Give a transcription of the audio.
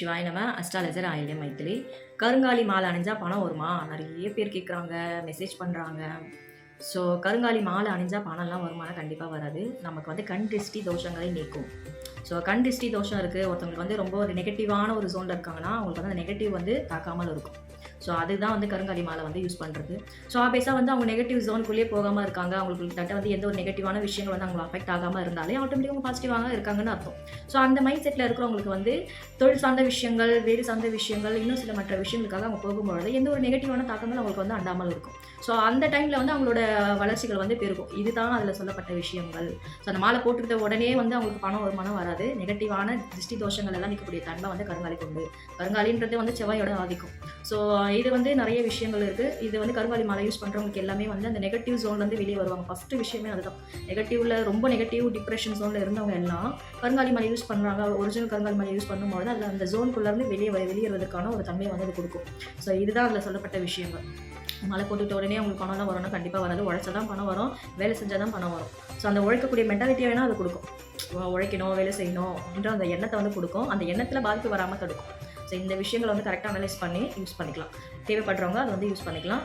சிவாய் நம்ம அஸ்ட்ராலஜர் ஆயில்ய மைத்திலி. கருங்காலி மாலை அணிஞ்சா பணம் வருமா? நிறைய பேர் கேட்குறாங்க மெசேஜ் பண்ணுறாங்க ஸோ கருங்காலி மாலை அணிஞ்சா பணம்லாம் வருமானா கண்டிப்பாக வராது. நமக்கு வந்து கண் திருஷ்டி தோஷங்களை நீக்கும். ஸோ கண் திருஷ்டி தோஷம் இருக்குது ஒருத்தவங்களுக்கு வந்து ரொம்ப ஒரு நெகட்டிவான ஒரு ஜோனில் இருக்காங்கன்னா அவங்களுக்கு வந்து அந்த நெகட்டிவ் வந்து தாக்காமல் இருக்கும். ஸோ அதுதான் வந்து கருங்காலி மாலை வந்து யூஸ் பண்ணுறது ஸோ ஆபியஸாக வந்து அவங்க நெகட்டிவ் ஜோனுக்குள்ளேயே போகாமல் இருக்காங்க. அவங்களுக்கு தட்ட வந்து எந்த ஒரு நெகட்டிவான விஷயங்கள் வந்து அவங்க அஃபெக்ட் ஆகாமல் இருந்தாலே ஆட்டோமேட்டிக்காக பாசிட்டிவாக இருக்காங்கன்னு அர்த்தம். ஸோ அந்த மைண்ட் செட்டில் இருக்கிறவங்களுக்கு வந்து தொழில் சார்ந்த விஷயங்கள் வேறு சார்ந்த விஷயங்கள் இன்னும் சில மற்ற விஷயங்களுக்காக அவங்க போகும்பொழுது எந்த ஒரு நெகட்டிவான தாக்கங்கள் அவங்களுக்கு வந்து அண்டாமல் இருக்கும். ஸோ அந்த டைமில் வந்து அவங்களோட வளர்ச்சிகள் வந்து பெருகும். இதுதான் அதில் சொல்லப்பட்ட விஷயங்கள். ஸோ அந்த மாலை போட்டுக்கிட்ட உடனே வந்து அவங்களுக்கு பணம் வருமானம் வராது. நெகட்டிவான திருஷ்டி தோஷங்கள் எல்லாம் நிற்கக்கூடிய தன்மை வந்து கருங்காலி கொண்டு கருங்காலின்றது வந்து செவ்வாயோட ஆதிக்கம். ஸோ இது வந்து நிறைய விஷயங்கள் இருக்குது இது வந்து கருவாலி மாலை யூஸ் பண்ணுறவங்களுக்கு எல்லாமே வந்து அந்த நெகட்டிவ் ஜோன்லேருந்து வெளியே வருவாங்க. ஃபஸ்ட்டு விஷயமே அதுதான். நெகட்டிவ்ல ரொம்ப நெகட்டிவ் டிப்ரெஷன் ஜோனில் இருந்தவங்க எல்லாம் கருங்காலி மலை யூஸ் பண்ணுறாங்க ஒரிஜினல் கருங்காலி மலை யூஸ் பண்ணும்போது அதில் அந்த ஜோனுக்குள்ளேருந்து வெளியே வெளியேறதுக்கான ஒரு தன்மை வந்து அது கொடுக்கும். ஸோ இதுதான் அதில் சொல்லப்பட்ட விஷயங்கள். மலை போட்டுட்ட உடனே உங்களுக்கு பணம் தான் வரணும். கண்டிப்பாக வராது. உழைச்சா தான் பணம் வரும். வேலை செஞ்சால் தான் பணம் வரும். ஸோ அந்த உழைக்கக்கூடிய மென்டாலிட்டியை வேணால் அது கொடுக்கும். உழைக்கணும் வேலை செய்யணும் அப்படின்ற அந்த எண்ணத்தை வந்து கொடுக்கும். அந்த எண்ணத்தில் பாதிப்பு வராமல் தடுக்கும். ஸோ இந்த விஷயங்களை வந்து கரெக்டாக அனலைஸ் பண்ணி யூஸ் பண்ணிக்கலாம். தேவைப்படுறவங்க அதை வந்து யூஸ் பண்ணிக்கலாம்.